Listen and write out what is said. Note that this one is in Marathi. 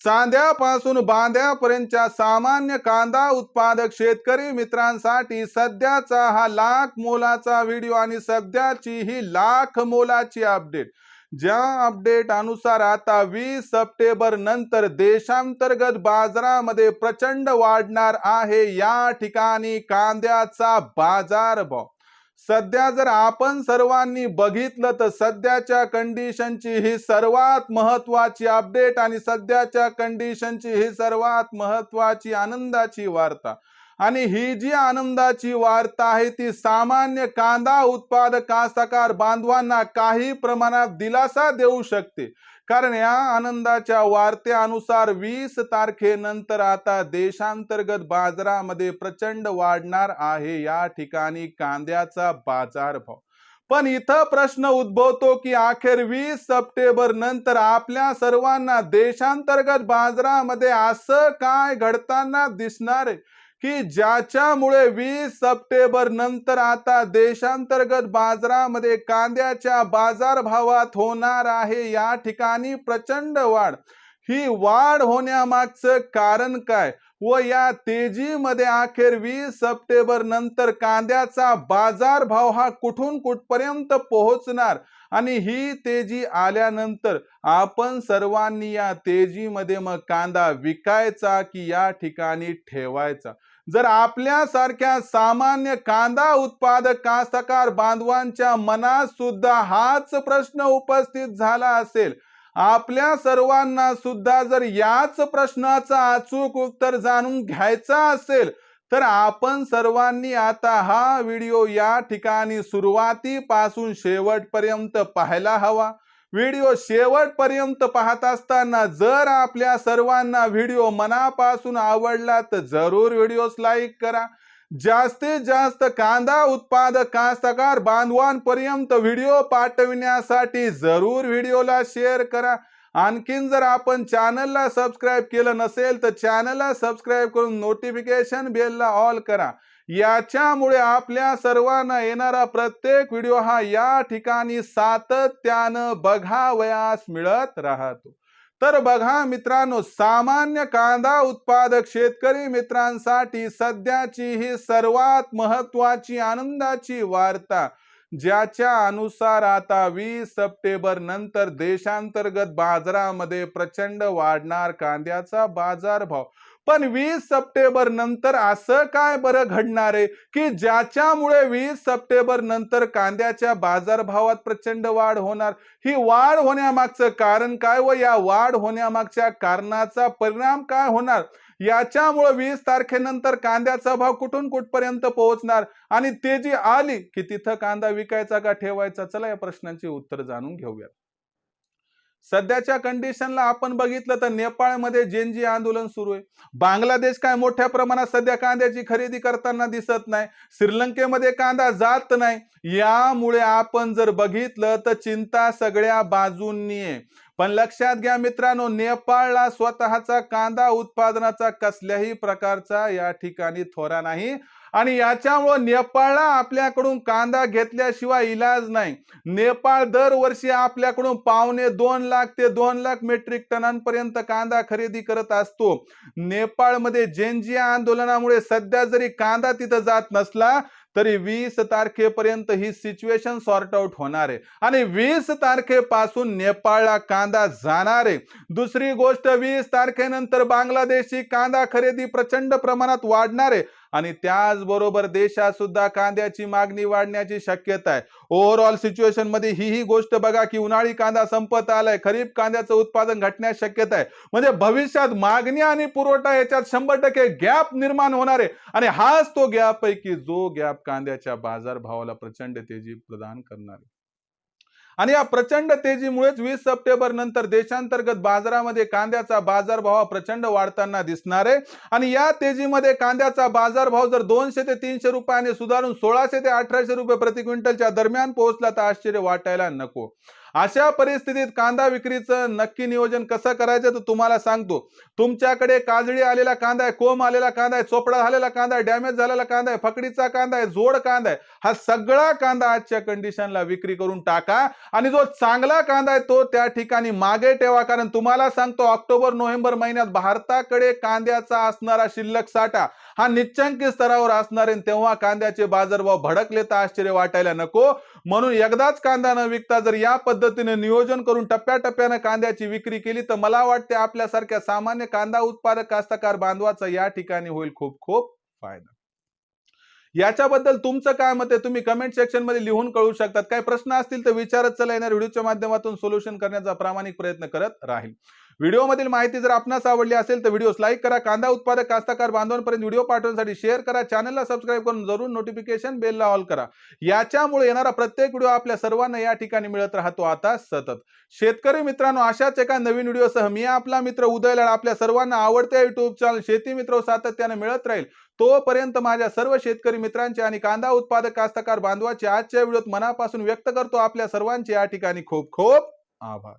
चांद्यापासून बांध्यापर्यंतच्या सामान्य कांदा उत्पादक शेतकरी मित्रांसाठी सध्याचा हा लाख मोलाचा व्हिडिओ आणि सध्याची ही लाख मोलाची अपडेट. ज्या अपडेट अनुसार आता वीस सप्टेंबर नंतर देशांतर्गत बाजारामध्ये प्रचंड वाढणार आहे. या ठिकाणी कांद्याचा बाजारभाव सध्या जर आपण सर्वांनी बघितलं तर सध्याच्या कंडिशनची ही सर्वात महत्वाची अपडेट आणि सध्याच्या कंडिशनची ही सर्वात महत्वाची आनंदाची वार्ता. आणि ही जी आनंदाची वार्ता आहे ती सामान्य कांदा उत्पादक कास्तकार बांधवांना काही प्रमाणात दिलासा देऊ शकते. कारण या आनंदाच्या वार्त्यानुसार वीस तारखेनंतर आता देशांतर्गत बाजारामध्ये प्रचंड वाढणार आहे. या ठिकाणी कांद्याचा बाजार भाव पण इथं प्रश्न उद्भवतो की अखेर वीस सप्टेंबर नंतर आपल्या सर्वांना देशांतर्गत बाजारामध्ये असं काय घडताना दिसणार आहे? की ज्याच्यामुळे वीस सप्टेंबर नंतर आता देशांतर्गत बाजारामध्ये कांद्याच्या बाजारभावात होणार आहे. या ठिकाणी प्रचंड वाढ. ही वाढ होण्यामागचं कारण काय? व या तेजीमध्ये अखेर वीस सप्टेंबर नंतर कांद्याचा बाजारभाव हा कुठून कुठपर्यंत पोहोचणार? आणि ही तेजी आल्यानंतर आपण सर्वांनी या तेजीमध्ये मग कांदा विकायचा की या ठिकाणी ठेवायचा? जर आपल्यासारख्या सामान्य कांदा उत्पादक कास्तकार बांधवांच्या मनात सुद्धा हाच प्रश्न उपस्थित झाला असेल आपल्या सर्वांना सुद्धा जर याच प्रश्नाचं अचूक उत्तर जाणून घ्यायचं असेल तर आपण सर्वांनी आता हा व्हिडिओ या ठिकाणी सुरुवातीपासून शेवटपर्यंत पाहायला हवा. व्हिडिओ शेवटपर्यंत पाहत असताना जर आपल्या सर्वांना व्हिडिओ मनापासून आवडला तर जरूर व्हिडिओस लाईक करा. जास्तीत जास्त कांदा उत्पादक कास्तकार बांधवांपर्यंत व्हिडिओ पाठविण्यासाठी जरूर व्हिडिओला शेअर करा. आणखीन जर आपण चॅनलला सबस्क्राईब केलं नसेल तर चॅनलला सबस्क्राईब करून नोटिफिकेशन बेलला ऑल करा. याच्यामुळे आपल्या सर्वांना येणारा प्रत्येक व्हिडिओ हा या ठिकाणी सातत्यानं बघावयास मिळत राहतो. तर बघा मित्रांनो सामान्य कांदा उत्पादक शेतकरी मित्रांसाठी सध्याची ही सर्वात महत्वाची आनंदाची वार्ता. ज्याच्या अनुसार आता वीस सप्टेंबर नंतर देशांतर्गत बाजारामध्ये प्रचंड वाढणार कांद्याचा बाजारभाव. पण वीस सप्टेंबर नंतर असं काय बरं घडणार आहे? की ज्याच्यामुळे वीस सप्टेंबर नंतर कांद्याच्या बाजारभावात प्रचंड वाढ होणार? ही वाढ होण्यामागचं कारण काय व या वाढ होण्यामागच्या कारणाचा परिणाम काय होणार? याच्यामुळे वीस तारखेनंतर कांद्याचा भाव कुठून कुठपर्यंत पोहोचणार? आणि तेजी आली की तिथं कांदा विकायचा का ठेवायचा? चला या प्रश्नांची उत्तर जाणून घेऊयात. सध्याच्या कंडिशनला आपण बघितलं तर नेपाळमध्ये जेनजी आंदोलन सुरू आहे. बांगलादेश काय मोठ्या प्रमाणात सध्या कांद्याची खरेदी करताना दिसत नाही. श्रीलंकेमध्ये कांदा जात नाही. यामुळे आपण जर बघितलं तर चिंता सगळ्या बाजूंनी आहे. पण लक्षात घ्या मित्रांनो नेपाळला स्वतःचा कांदा उत्पादनाचा कसल्याही प्रकारचा या ठिकाणी थोरा नाही. आणि याच्यामुळं नेपाळला आपल्याकडून कांदा घेतल्याशिवाय इलाज नाही. नेपाळ दरवर्षी आपल्याकडून पावणे दोन लाख ते दोन लाख मेट्रिक टनांपर्यंत कांदा खरेदी करत असतो. नेपाळमध्ये जेनजिया आंदोलनामुळे सध्या जरी कांदा तिथं जात नसला तरी वीस तारखेपर्यंत ही सिच्युएशन सॉर्ट आउट होणार आहे. आणि वीस तारखेपासून नेपाळला कांदा जाणार आहे. दुसरी गोष्ट वीस तारखेनंतर बांगलादेशची कांदा खरेदी प्रचंड प्रमाणात वाढणार आहे. आणि त्याचबरोबर देशात सुद्धा कांद्याची मागणी वाढण्याची शक्यता आहे. ओव्हरऑल सिच्युएशनमध्ये ही ही गोष्ट बघा की उन्हाळी कांदा संपत आलाय. खरीप कांद्याचं उत्पादन घटण्यास शक्यता आहे. म्हणजे भविष्यात मागणी आणि पुरवठा याच्यात शंभर टक्के गॅप निर्माण होणार आहे. आणि हाच तो गॅप पैकी जो गॅप कांद्याच्या बाजारभावाला प्रचंड तेजी प्रदान करणार आहे. आणि या प्रचंड तेजीमुळेच वीस सप्टेंबर नंतर देशांतर्गत बाजारामध्ये कांद्याचा बाजारभाव प्रचंड वाढताना दिसणार आहे. आणि या तेजीमध्ये कांद्याचा बाजारभाव जर दोनशे ते तीनशे रुपयाने सुधारून सोळाशे ते अठराशे रुपये प्रति क्विंटलच्या दरम्यान पोहोचला तर आश्चर्य वाटायला नको. अशा परिस्थितीत कांदा विक्रीचं नक्की नियोजन कसं करायचं तर तुम्हाला सांगतो. तुमच्याकडे काजळी आलेला कांदा आहे कोंब आलेला कांदा आहे चोपडा झालेला कांदा आहे डॅमेज झालेला कांदा आहे फकडीचा कांदा आहे जोड कांदा आहे हा सगळा कांदा आजच्या कंडिशनला विक्री करून टाका. आणि जो चांगला कांदा आहे तो त्या ठिकाणी मागे ठेवा कारण तुम्हाला सांगतो ऑक्टोबर नोव्हेंबर महिन्यात भारताकडे कांद्याचा असणारा शिल्लक साठा हा निश्चंकी स्तरावर असणार आहे. तेव्हा कांद्याचे बाजारभाव भडकले तर आश्चर्य वाटायला नको. म्हणून एकदाच कांदा न विकता जर या पद्धतीने नियोजन करून टप्प्याटप्प्यानं कांद्याची विक्री केली तर मला वाटते आपल्यासारख्या सामान्य कांदा उत्पादक कास्तकार बांधवाचा या ठिकाणी होईल खूप खूप फायदा. याच्याबद्दल तुमचं काय मत आहे? तुम्ही कमेंट सेक्शनमध्ये लिहून कळू शकतात. काही प्रश्न असतील तर विचारत चला येणार व्हिडिओच्या माध्यमातून सोल्युशन करण्याचा प्रामाणिक प्रयत्न करत राहील. व्हिडिओमधील माहिती जर आपणास आवडली असेल तर व्हिडिओ लाईक करा कांदा उत्पादक कास्तकार बांधवांपर्यंत व्हिडिओ पाठवण्यासाठी शेअर करा चॅनलला सबस्क्राईब करून जरूर नोटिफिकेशन बेलला ऑल करा. याच्यामुळे येणारा प्रत्येक व्हिडिओ आपल्या सर्वांना या ठिकाणी मिळत राहतो. आता सतत. शेतकरी मित्रांनो अशाच एका नवीन व्हिडिओसह मी आपला मित्र उदयला आपल्या सर्वांना आवडत्या युट्यूब चॅनल शेती मित्र सातत्याने मिळत राहील. तोपर्यंत माझ्या सर्व शेतकरी मित्रांचे आणि कांदा उत्पादक कास्तकार बांधवाचे आजच्या व्हिडिओत मनापासून व्यक्त करतो. आपल्या सर्वांचे या ठिकाणी खूप खूप आभार.